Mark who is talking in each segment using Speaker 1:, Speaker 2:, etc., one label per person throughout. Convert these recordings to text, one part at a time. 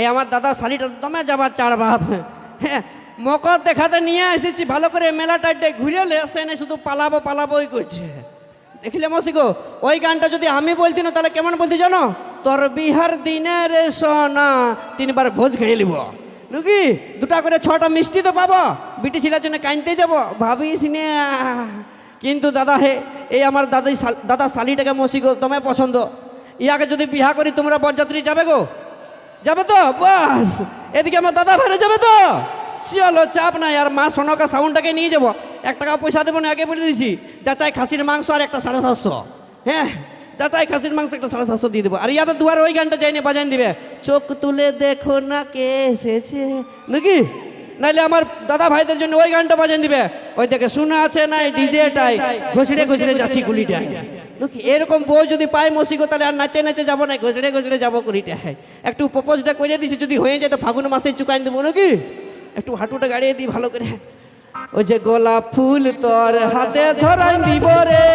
Speaker 1: এই আমার দাদা শালিটা দমে যাবার চার বাপ। হ্যাঁ মকর দেখাতে নিয়ে এসেছি, ভালো করে মেলাটা ঘুরে সে না শুধু পালাবো, পালাবোই করছে। দেখিলে মসিগো, ওই গানটা যদি আমি বলতি না, তাহলে কেমন বলতি জানো? তোর বিহার দিনের সোনা, তিনবার ভোজ খেয়ে নিব নাকি? দুটা করে ছটা মিষ্টি তো পাবো, বিটি ছিলার জন্য কাইনতে যাব, ভাবিস নে। কিন্তু দাদা হে, এই আমার দাদাই দাদা শালিটাকে মসিগো তোমায় পছন্দ। ইয়াকে যদি বিহা করি, তোমরা বরযাত্রী যাবে গো। যাবে তো? বাস। এদিকে আমার দাদা ভাইরা যাবে তো? চলো চাপ নাই আর মা সোনকা সাউন্ডটাকে নিয়ে যাব। এক টাকা পয়সা দেবো না আগে বলে দিয়েছি যা চাই খাসির মাংস আর একটা সাড়ে সাতশো। হ্যাঁ? যা চাই খাসির মাংস একটা সাড়ে সাতশো দিয়ে দেবো। আর ইয়াদের দুয়ারে ওই গানটা যাইনি বাজান দিবে। চোখ তুলে দেখো না কে এসেছে। নাকি? নাইলে আমার দাদা ভাইদের জন্য ওই গানটা বাজান দিবে। ওই দেখে শোনা আছে নাই ডিজেটাই ঘষড়ে ঘষড়ে যাচ্ছি গুলিটাই নাকি এরকম বউ যদি পাই মসিগো, তাহলে আর নাচে নাচে যাব না ঘষড়ে ঘষড়ে যাব কুড়িটা একটু প্রপোজটা করে দিছি, যদি হয়ে যায় তো ফাগুন মাসে চুকাই দেবো, নাকি? একটু হাঁটুটা গাড়িয়ে দিই ভালো করে ওই যে গোলাপ ফুল তোর হাতে ধরাই দিব রে,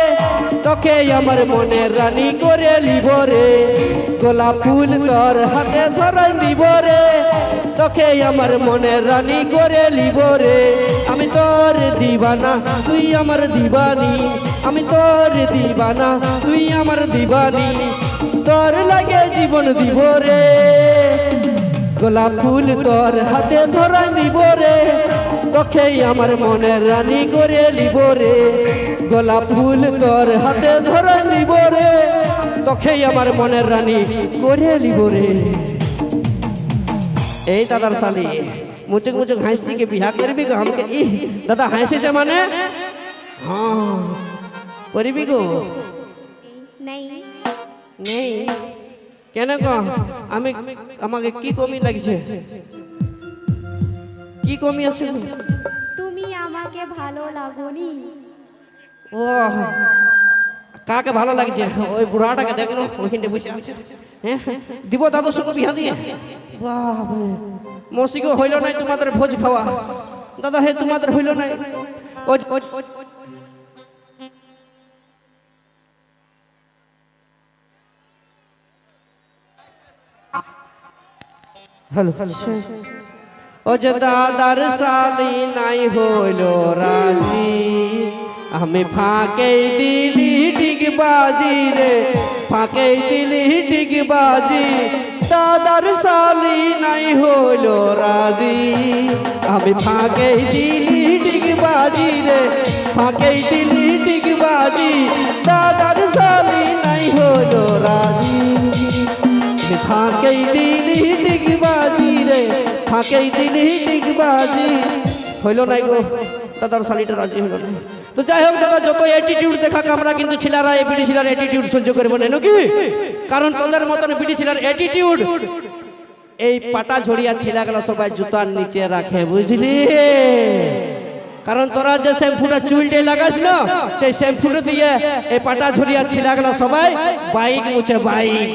Speaker 1: তোকে আমার মনে রানী করে লিব রে। গোলাপ ফুল তোর হাতে ধরাই দিব রে, তোকে আমার মনে রানী করে লিব রে। আমি তোর দিবানা, তুই আমার দিবানি আমি তোর দিবানা, তুই আমার দিবানি। তোর লাগে জীবন দিব রে। গোলাপ ফুল তোর হাতে ধরাই দিব রে। তোকে আমার মনের রানী করে লিব রে। গোলাপ ফুল তোর হাতে ধরাই দিব রে। তোকে আমার মনের রানী করে লিব রে। এই দাদার শালি, মুচুক মুচুক হাসছি কে বিহা করবি গো আমাকে? ই দাদা হাসিছে মানে? হ্যাঁ। করবি গো? নেই। কেন গো? আমি আমাকে কি কমি লাগছে? কি কমি আছে?
Speaker 2: তুমি আমাকে ভালো লাগোনি।
Speaker 1: ও কাকে ভালো লাগছে? ওই বুড়াটাকে দেখল ওইখানটা বসে আছে। হ্যাঁ দিব দাদুর সঙ্গে বিহা দিয়ে। বাবা মসিগো হইল নাই তোমাদের ভোজ খাওয়া। দাদা হে তোমাদের হইল নাই। ও হ্যালো ও যে দাদার শালি নাই হইল রাজি আমি ফাঁকে দিলি ঠিক বাজি রে ফাঁকে দিলি ঠিক বাজি দাদার শালি নাই হইল রাজি আমি ফাঁকে দিলি ঠিক বাজি রে ফাঁকে দিলি ঠিক বাজি দাদার শালি নাই হইল রাজি ফাঁকেই দিলি ডিগবাজি রে ফাঁকেই দিলি ডিগবাজি হইল নাই গো, দাদার শালিটা রাজি হইল না তো যাই হোক দাদা, যত অ্যাটিটিউড দেখাক আমরা কিন্তু ছিলারা এই বিড়ি ছিলার অ্যাটিটিউড সহ্য করব না, নাকি? কারণ তোদের মতন বিড়ি ছিলার অ্যাটিটিউড এই পাটা ঝড়িয়া ছিলাগুলো সবাই জুতার নিচে রাখে, বুঝলি? কারণ তোরা যে শ্যাম্পুটা চুলটে লাগাস না, সেই শ্যাম্পুটা দিয়ে এই পাটা ঝরিয়া ছিলাগুলো সবাই বাইক মুছে, বাইক।